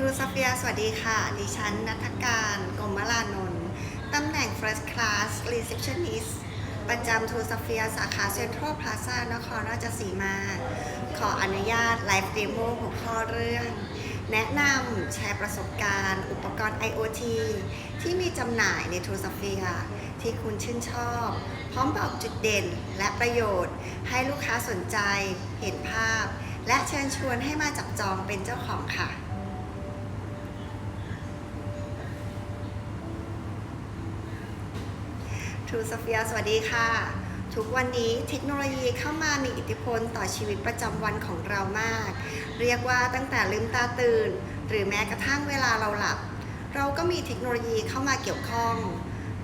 ทูซเฟียสวัสดีค่ะ ดิฉันนัทการกรมลานนท์ตำแหน่ง First Class Receptionist ประจำทูซเฟียสาขาเซ็นทรัลพลาซ่านครราชสีมา ขออนุญาตไลฟ์เดโมหัวข้อเรื่อง แนะนำแชร์ประสบการณ์ อุปกรณ์ IoT ที่มีจำหน่ายในทูสเฟียที่คุณชื่นชอบ พร้อมบอกจุดเด่นและประโยชน์ ให้ลูกค้าสนใจ เห็นภาพ และเชิญชวนให้มาจับจองเป็นเจ้าของค่ะ ทูสเฟียสวัสดีค่ะ ทุกวันนี้เทคโนโลยีเข้ามามีอิทธิพลต่อชีวิตประจำวันของเรามาก เรียกว่าตั้งแต่ลืมตาตื่น หรือแม้กระทั่งเวลาเราหลับ เราก็มีเทคโนโลยีเข้ามาเกี่ยวข้อง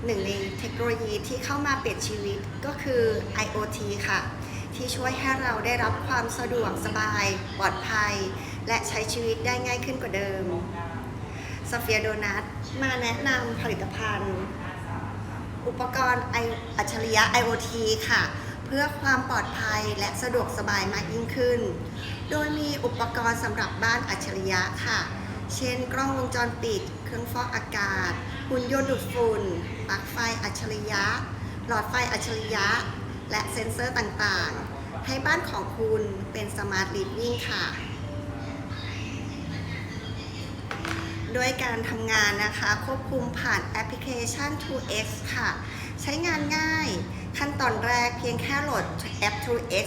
หนึ่งในเทคโนโลยีที่เข้ามาเปลี่ยนชีวิตก็คือ IoT ค่ะ ที่ช่วยให้เราได้รับความสะดวกสบาย ปลอดภัย และใช้ชีวิตได้ง่ายขึ้นกว่าเดิมสเฟียโดนัทมาแนะนำผลิตภัณฑ์ อุปกรณ์ไออัจฉริยะ IoT ค่ะ เพื่อความปลอดภัยและสะดวกสบายมากยิ่งขึ้น โดยมีอุปกรณ์สำหรับบ้านอัจฉริยะค่ะ เช่น กล้องวงจรปิด เครื่องฟอกอากาศ หุ่นยนต์ดูดฝุ่นปลั๊กไฟอัจฉริยะ หลอดไฟอัจฉริยะ และเซ็นเซอร์ต่างๆ ให้บ้านของคุณเป็นสมาร์ทลิฟวิ่งค่ะ ด้วยการทำงานนะคะ ควบคุมผ่านแอปพลิเคชัน 2x ค่ะ ใช้งานง่าย ขั้นตอนแรกเพียงแค่โหลดแอป 2x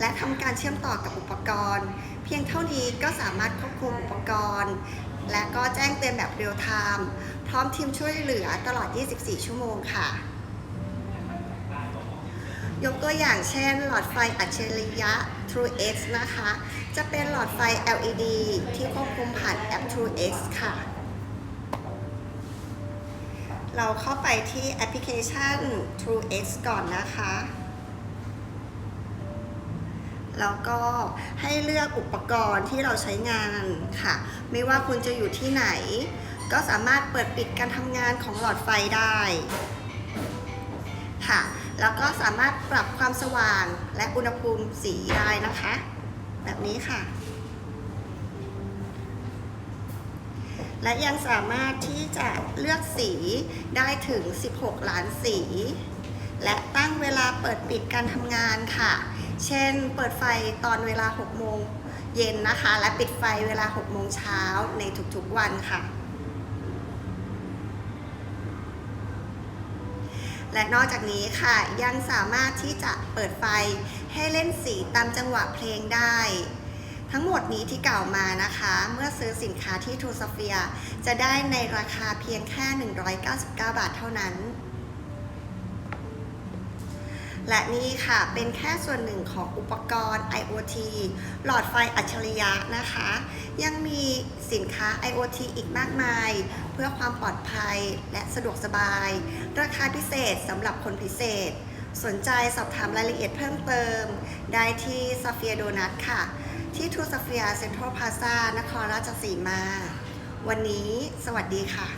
และทำการเชื่อมต่อกับอุปกรณ์ เพียงเท่านี้ก็สามารถควบคุมอุปกรณ์ และก็แจ้งเตือนแบบเรียลไทม์พร้อมทีมช่วยเหลือตลอด 24 ชั่วโมงค่ะ ยกตัวอย่างเช่น หลอดไฟอัจฉริยะ TrueX นะคะ จะเป็นหลอดไฟ LED ที่ควบคุมผ่านแอป TrueX ค่ะ เราเข้าไปที่แอปพลิเคชัน TrueX ก่อนนะคะ แล้วก็ให้เลือกอุปกรณ์ที่เราใช้งานค่ะ ไม่ว่าคุณจะอยู่ที่ไหน ก็สามารถเปิดปิดการทำงานของหลอดไฟได้ค่ะ แล้วก็สามารถปรับความสว่างและอุณหภูมิสีได้นะคะ แบบนี้ค่ะ และยังสามารถที่จะเลือกสีได้ถึง 16 ล้านสี และตั้งเวลาเปิดปิดการทำงานค่ะ เช่น เปิดไฟตอนเวลา 6 โมงเย็นนะคะ และปิดไฟเวลา 6 โมงเช้าในทุกๆวันค่ะ และนอกจากนี้ค่ะยังสามารถที่จะเปิดไฟให้เล่นสีตามจังหวะเพลงได้ ทั้งหมดนี้ที่กล่าวมานะคะ เมื่อซื้อสินค้าที่ทูซเฟียจะได้ในราคาเพียงแค่ 199 บาทเท่านั้นและนี่ค่ะเป็นแค่ส่วนหนึ่งของอุปกรณ์ IoT หลอดไฟอัจฉริยะนะคะ ยังมีสินค้า IoT อีกมากมาย เพื่อความปลอดภัยและสะดวกสบาย ราคาพิเศษสำหรับคนพิเศษ สนใจสอบถามรายละเอียดเพิ่มเติม ได้ที่ซาเฟียโดนัทค่ะ ที่ทูซาเฟียเซ็นทรัลพาซานครราชสีมา วันนี้สวัสดีค่ะ